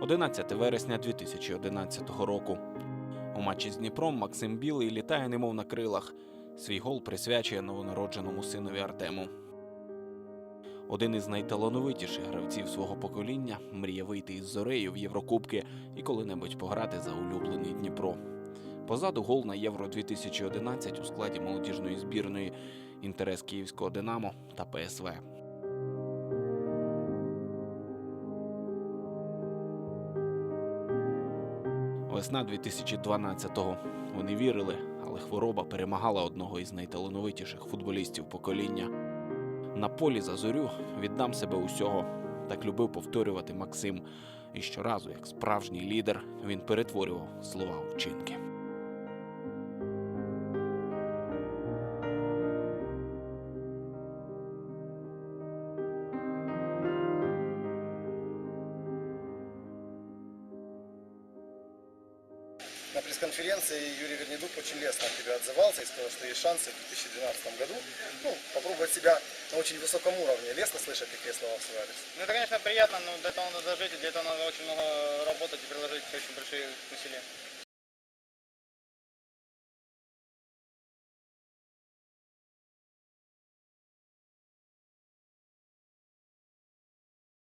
11 вересня 2011 року. У матчі з Дніпром Максим Білий літає немов на крилах. Свій гол присвячує новонародженому синові Артему. Один із найталановитіших гравців свого покоління мріє вийти із зорею в Єврокубки і коли-небудь пограти за улюблений Дніпро. Позаду гол на Євро 2011 у складі молодіжної збірної, інтерес київського Динамо та ПСВ. Весна 2012-го. Вони вірили, але хвороба перемагала одного із найталановитіших футболістів покоління. На полі за зорю віддам себе усього. Так любив повторювати Максим. І щоразу, як справжній лідер, він перетворював слова вчинки. На пресс-конференции Юрий Вернедук очень лестно о тебе отзывался и сказал, что есть шансы в 2012 году ну, попробовать себя на очень высоком уровне. Лестно слышать такие слова в свой адрес. Ну, это, конечно, приятно, но для этого надо дожить, и для этого надо очень много работать и приложить очень большие усилия.